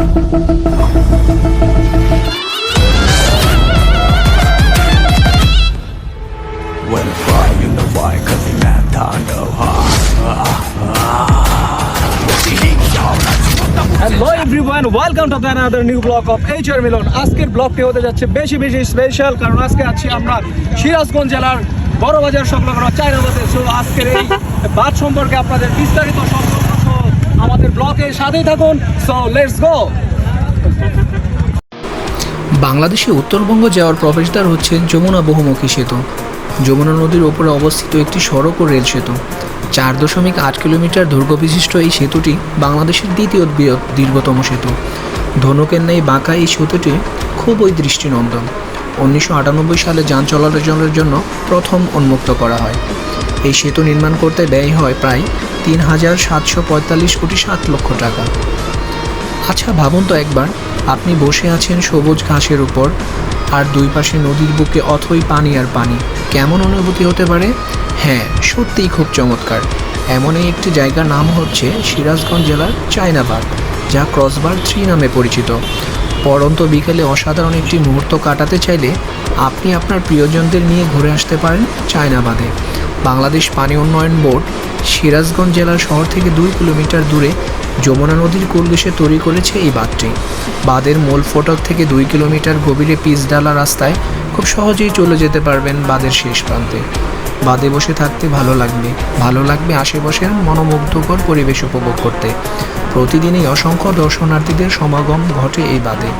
When welcome to another new blog of Milon আজকের ব্লগটি হতে যাচ্ছে বেশি বেশি স্পেশাল কারণ আজকে আছি আমরা সিরাজগঞ্জ জেলার বড় বাজার সংলগ্ন আজকের এই সম্পর্কে আপনাদের বিস্তারিত সম্পর্ক আমাদের ব্লগের সাথেই থাকুন। সো লেটস গো বাংলাদেশে উত্তরবঙ্গ যাওয়ার প্রবেশদ্বার হচ্ছে যমুনা বহুমুখী সেতু। যমুনা নদীর ওপরে অবস্থিত একটি সড়ক ও রেল সেতু। চার দশমিক আট কিলোমিটার দৈর্ঘ্য বিশিষ্ট এই সেতুটি বাংলাদেশের দ্বিতীয় দীর্ঘতম সেতু। ধনুকের ন্যায় বাঁকা এই সেতুটি খুবই দৃষ্টিনন্দন। উনিশশো আটানব্বই সালে যান চলাচলের জন্য প্রথম উন্মুক্ত করা হয়। এই সেতু নির্মাণ করতে ব্যয় হয় প্রায় তিন হাজার সাতশো পঁয়তাল্লিশ কোটি সাত লক্ষ টাকা। আচ্ছা ভাবুন তো একবার, আপনি বসে আছেন সবুজ ঘাসের উপর, আর দুই পাশে নদীর বুকে অথই পানি আর পানি, কেমন অনুভূতি হতে পারে? হ্যাঁ সত্যিই খুব চমৎকার। এমনই একটি জায়গার নাম হচ্ছে সিরাজগঞ্জ জেলার চায়নাবাদ যা ক্রসবার থ্রি নামে পরিচিত। পরন্ত বিকেলে অসাধারণ একটি মুহূর্ত কাটাতে চাইলে আপনি আপনার প্রিয়জনদের নিয়ে ঘুরে আসতে পারেন চায়নাবাদে বাংলাদেশ পানি উন্নয়ন বোর্ড সিরাজগঞ্জ জেলার শহর থেকে দুই কিলোমিটার দূরে যমুনা নদীর কুলদেশে তৈরি করেছে এই বাঁধটি। বাঁধের মূল ফটক থেকে দুই কিলোমিটার গভীরে পিচ ডালা রাস্তায় খুব সহজেই চলে যেতে পারবেন বাঁধের শেষ প্রান্তে। বাদে বসে থাকতে ভালো লাগবে ভালো লাগবে আশেপাশের মনোমুগ্ধকর পরিবেশ উপভোগ করতে। প্রতিদিনই অসংখ্য দর্শনার্থীদের সমাগম ঘটে এই বাদে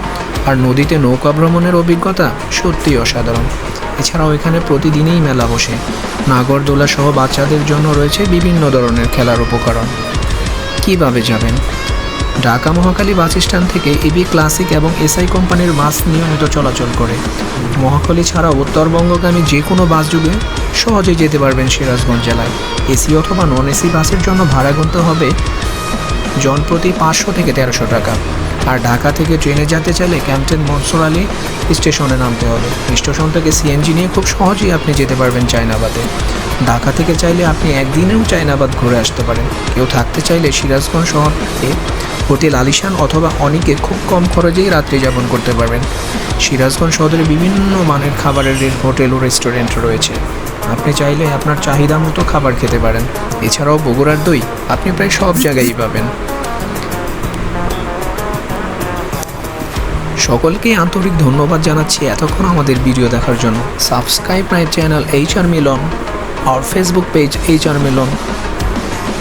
আর নদীতে নৌকা ভ্রমণের অভিজ্ঞতা সত্যিই অসাধারণ। এছাড়াও এখানে প্রতিদিনই মেলা বসে। নাগরদোলা সহ বাচ্চাদের জন্য রয়েছে বিভিন্ন ধরনের খেলার উপকরণ। কীভাবে যাবেন? ঢাকা মহাকালী বাস স্ট্যান্ড থেকে এবি ক্লাসিক এবং এসআই কোম্পানির বাস নিয়মিত চলাচল করে। মহাখালী ছাড়াও উত্তরবঙ্গগামী যে কোনো বাস যুগে সহজেই যেতে পারবেন সিরাজগঞ্জ জেলায়। এসি অথবা নন এসি বাসের জন্য ভাড়া গুনতে হবে জনপ্রতি পাঁচশো থেকে তেরোশো টাকা। আর ঢাকা থেকে ট্রেনে যেতে চাইলে ক্যাম্পটেন মনসুর আলী স্টেশনে নামতে হবে। স্টেশন থেকে সিএনজি নিয়ে খুব সহজেই আপনি যেতে পারবেন চায়নাবাদে। ঢাকা থেকে চাইলে আপনি একদিনেও চায়নাবাদ ঘুরে আসতে পারেন। কেউ থাকতে চাইলে সিরাজগঞ্জ শহর থেকে হোটেল আলিশান অথবা অনেকে খুব কম খরচেই রাত্রি যাপন করতে পারবেন। সিরাজগঞ্জ শহরে বিভিন্ন মানের খাবারের হোটেল ও রেস্টুরেন্ট রয়েছে। আপনি চাইলে আপনার চাহিদা মতো খাবার খেতে পারেন। এছাড়াও বগুড়ার দই আপনি প্রায় সব জায়গায়ই পাবেন। সকলকেই আন্তরিক ধন্যবাদ জানাচ্ছি এতক্ষণ আমাদের ভিডিও দেখার জন্য। Subscribe my channel H R Milon R Facebook page H R Milon